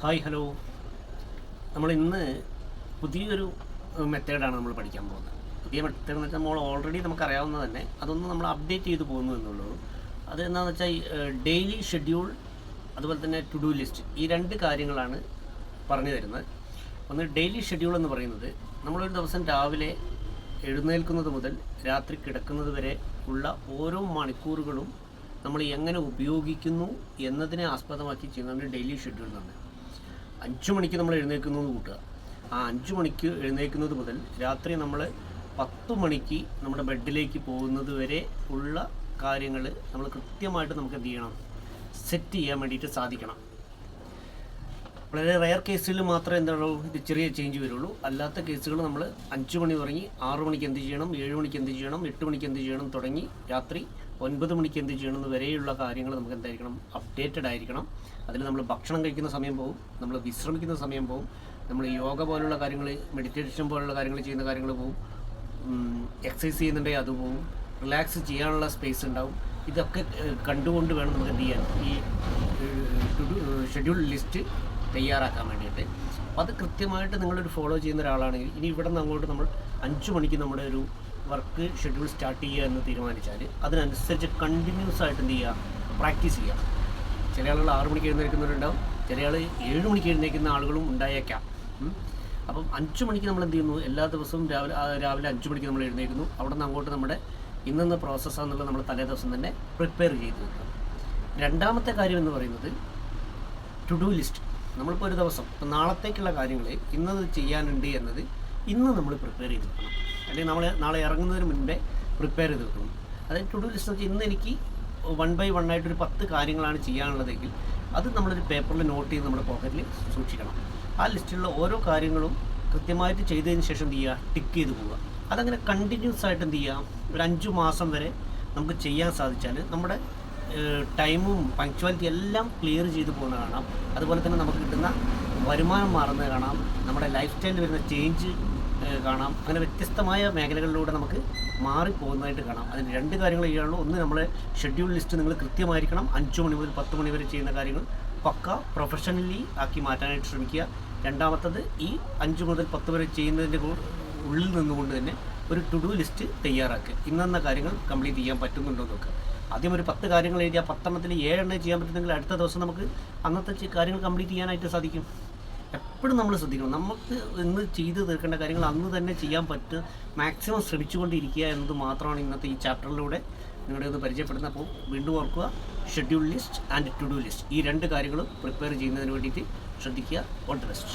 Hi hello. നമ്മൾ ഇന്ന് പുതിയൊരു മെത്തേഡാണ് നമ്മൾ പഠിക്കാൻ പോകുന്നത്. പുതിയ മെത്തേഡ് എന്ന് വെച്ചാൽ നമ്മൾ ഓൾറെഡി നമുക്കറിയാവുന്ന തന്നെ. അതൊന്ന് നമ്മൾ അപ്ഡേറ്റ് ചെയ്ത് പോകുന്നു എന്നുള്ളൂ. അത് എന്താണെന്ന് വെച്ചാൽ ഡെയിലി ഷെഡ്യൂൾ അതുപോലെ തന്നെ ടു ഡു ലിസ്റ്റ് ഈ രണ്ട് കാര്യങ്ങളാണ് പറഞ്ഞു തരുന്നത്. ഒന്ന് ഡെയിലി ഷെഡ്യൂൾ എന്ന് പറയുന്നത് നമ്മളൊരു ദിവസം രാവിലെ എഴുന്നേൽക്കുന്നത് മുതൽ രാത്രി കിടക്കുന്നത് വരെ ഉള്ള ഓരോ മണിക്കൂറുകളും നമ്മൾ എങ്ങനെ ഉപയോഗിക്കുന്നു എന്നതിനെ ആസ്പദമാക്കി ചെയ്യുന്നതാണ് ഡെയിലി ഷെഡ്യൂൾ എന്ന് അഞ്ച് മണിക്ക് നമ്മൾ എഴുന്നേൽക്കുന്നു എന്ന് കൂട്ടുക. ആ അഞ്ച് മണിക്ക് എഴുന്നേൽക്കുന്നത് മുതൽ രാത്രി നമ്മൾ പത്ത് മണിക്ക് നമ്മുടെ ബെഡിലേക്ക് പോകുന്നത് വരെ ഉള്ള കാര്യങ്ങൾ നമ്മൾ കൃത്യമായിട്ട് നമുക്ക് എന്ത് ചെയ്യണം? സെറ്റ് ചെയ്യാൻ വേണ്ടിയിട്ട് സാധിക്കണം. വളരെ റയർ കേസിൽ മാത്രമേ എന്താണോ ഇത് ചെറിയ ചേഞ്ച് വരുള്ളൂ. അല്ലാത്ത കേസുകൾ നമ്മൾ അഞ്ച് മണി തുടങ്ങി ആറു മണിക്ക് എന്ത് ചെയ്യണം ഏഴ് മണിക്ക് എന്ത് ചെയ്യണം എട്ട് മണിക്ക് എന്ത് ചെയ്യണം തുടങ്ങി രാത്രി ഒൻപത് മണിക്ക് എന്ത് ചെയ്യണം എന്ന് വരെയുള്ള കാര്യങ്ങൾ നമുക്ക് എന്തായിരിക്കണം അപ്ഡേറ്റഡ് ആയിരിക്കണം. അതിൽ നമ്മൾ ഭക്ഷണം കഴിക്കുന്ന സമയം പോകും നമ്മൾ വിശ്രമിക്കുന്ന സമയം പോകും നമ്മൾ യോഗ പോലുള്ള കാര്യങ്ങൾ മെഡിറ്റേഷൻ പോലുള്ള കാര്യങ്ങൾ ചെയ്യുന്ന കാര്യങ്ങൾ പോകും എക്സസൈസ് ചെയ്യുന്നുണ്ടെങ്കിൽ അത് പോകും റിലാക്സ് ചെയ്യാനുള്ള സ്പേസ് ഉണ്ടാവും. ഇതൊക്കെ കണ്ടുകൊണ്ട് വേണം നമുക്ക് എന്ത് ചെയ്യാൻ. ഈ ഷെഡ്യൂൾ ലിസ്റ്റ് തയ്യാറാക്കാൻ വേണ്ടിയിട്ട്. അപ്പോൾ അത് കൃത്യമായിട്ട് നിങ്ങളൊരു ഫോളോ ചെയ്യുന്ന ഒരാളാണെങ്കിൽ ഇനി ഇവിടെ നിന്ന് അങ്ങോട്ട് നമ്മൾ അഞ്ച് മണിക്ക് നമ്മുടെ ഒരു വർക്ക് ഷെഡ്യൂൾ സ്റ്റാർട്ട് ചെയ്യുക എന്ന് തീരുമാനിച്ചാൽ അതിനനുസരിച്ച് കണ്ടിന്യൂസ് ആയിട്ട് എന്ത് ചെയ്യുക? പ്രാക്ടീസ് ചെയ്യുക. ചില ആളുകൾ ആറ് മണിക്ക് എഴുന്നേൽക്കുന്നവരുണ്ടാവും. ചില ആൾ ഏഴ് മണിക്ക് എഴുന്നേൽക്കുന്ന ആളുകളും ഉണ്ടായേക്കാം. അപ്പം അഞ്ച് മണിക്ക് നമ്മൾ എന്ത് ചെയ്യുന്നു? എല്ലാ ദിവസവും രാവിലെ രാവിലെ അഞ്ച് മണിക്ക് നമ്മൾ എഴുന്നേൽക്കുന്നു. അവിടെ നിന്ന് അങ്ങോട്ട് നമ്മുടെ ഇന്നെന്ന പ്രോസസ്സാണെന്നുള്ളത് നമ്മൾ തലേ ദിവസം തന്നെ പ്രിപ്പയർ ചെയ്ത് വെക്കുക. രണ്ടാമത്തെ കാര്യം എന്ന് പറയുന്നത് ടു ഡു ലിസ്റ്റ് നമ്മളിപ്പോൾ ഒരു ദിവസം ഇപ്പം നാളത്തേക്കുള്ള കാര്യങ്ങൾ ഇന്നത് ചെയ്യാനുണ്ട് എന്നത് ഇന്ന് നമ്മൾ പ്രിപ്പയർ ചെയ്ത് വെക്കണം. അല്ലെങ്കിൽ നമ്മൾ നാളെ ഇറങ്ങുന്നതിന് മുൻപേ പ്രിപ്പയർ ചെയ്ത് വെക്കണം. അതായത് ടു ഡു ലിസ്റ്റ് വെച്ചാൽ ഇന്ന് എനിക്ക് വൺ ബൈ വൺ ആയിട്ട് ഒരു പത്ത് കാര്യങ്ങളാണ് ചെയ്യാനുള്ളതെങ്കിൽ അത് നമ്മളൊരു പേപ്പറിൽ നോട്ട് ചെയ്ത് നമ്മുടെ പോക്കറ്റിൽ സൂക്ഷിക്കണം. ആ ലിസ്റ്റിലുള്ള ഓരോ കാര്യങ്ങളും കൃത്യമായിട്ട് ചെയ്തതിന് ശേഷം എന്ത് ചെയ്യുക? ടിക്ക് ചെയ്ത് പോവുക. അതങ്ങനെ കണ്ടിന്യൂസ് ആയിട്ട് എന്ത് ചെയ്യുക? ഒരു അഞ്ച് മാസം വരെ നമുക്ക് ചെയ്യാൻ സാധിച്ചാൽ നമ്മുടെ ടൈമും പങ്ക്ച്വാലിറ്റി എല്ലാം ക്ലിയർ ചെയ്ത് പോകുന്നത് കാണാം. അതുപോലെ തന്നെ നമുക്ക് കിട്ടുന്ന വരുമാനം മാറുന്നത് കാണാം. നമ്മുടെ ലൈഫ് സ്റ്റൈലിൽ വരുന്ന ചേഞ്ച് കാണാം. അങ്ങനെ വ്യത്യസ്തമായ മേഖലകളിലൂടെ നമുക്ക് മാറിപ്പോകുന്നതായിട്ട് കാണാം. അതിന് രണ്ട് കാര്യങ്ങൾ ചെയ്യാനുള്ളൂ. ഒന്ന് നമ്മളെ ഷെഡ്യൂൾ ലിസ്റ്റ് നിങ്ങൾ കൃത്യമായിരിക്കണം. അഞ്ച് മണി മുതൽ പത്ത് മണി വരെ ചെയ്യുന്ന കാര്യങ്ങൾ പക്ക പ്രൊഫഷണലി ആക്കി മാറ്റാനായിട്ട് ശ്രമിക്കുക. രണ്ടാമത്തത് ഈ അഞ്ച് മുതൽ പത്ത് വരെ ചെയ്യുന്നതിന്റെ ഉള്ളിൽ നിന്നുകൊണ്ട് തന്നെ ഒരു ടു ഡു ലിസ്റ്റ് തയ്യാറാക്കുക. ഇന്നെന്ന കാര്യങ്ങൾ കംപ്ലീറ്റ് ചെയ്യാൻ പറ്റുന്നുണ്ടോ നോക്കുക. ആദ്യം ഒരു പത്ത് കാര്യങ്ങൾ എഴുതിയ പത്തെണ്ണത്തിൽ ഏഴെണ്ണം ചെയ്യാൻ പറ്റുന്നെങ്കിൽ അടുത്ത ദിവസം നമുക്ക് അന്നത്തെ കാര്യങ്ങൾ കംപ്ലീറ്റ് ചെയ്യാനായിട്ട് സാധിക്കും. എപ്പോഴും നമ്മൾ ശ്രദ്ധിക്കണം. നമുക്ക് ഇന്ന് ചെയ്ത് തീർക്കേണ്ട കാര്യങ്ങൾ അന്ന് തന്നെ ചെയ്യാൻ പറ്റും മാക്സിമം ശ്രമിച്ചുകൊണ്ടിരിക്കുക എന്നത് മാത്രമാണ് ഇന്നത്തെ ഈ ചാപ്റ്ററിലൂടെ നിങ്ങളുടെ ഒന്ന് പരിചയപ്പെടുന്നത്. അപ്പോൾ വീണ്ടും ഓർക്കുക schedule list and to do list ഈ രണ്ട് കാര്യങ്ങളും പ്രിപ്പയർ ചെയ്യുന്നതിന് വേണ്ടിയിട്ട് ശ്രദ്ധിക്കുക. All the best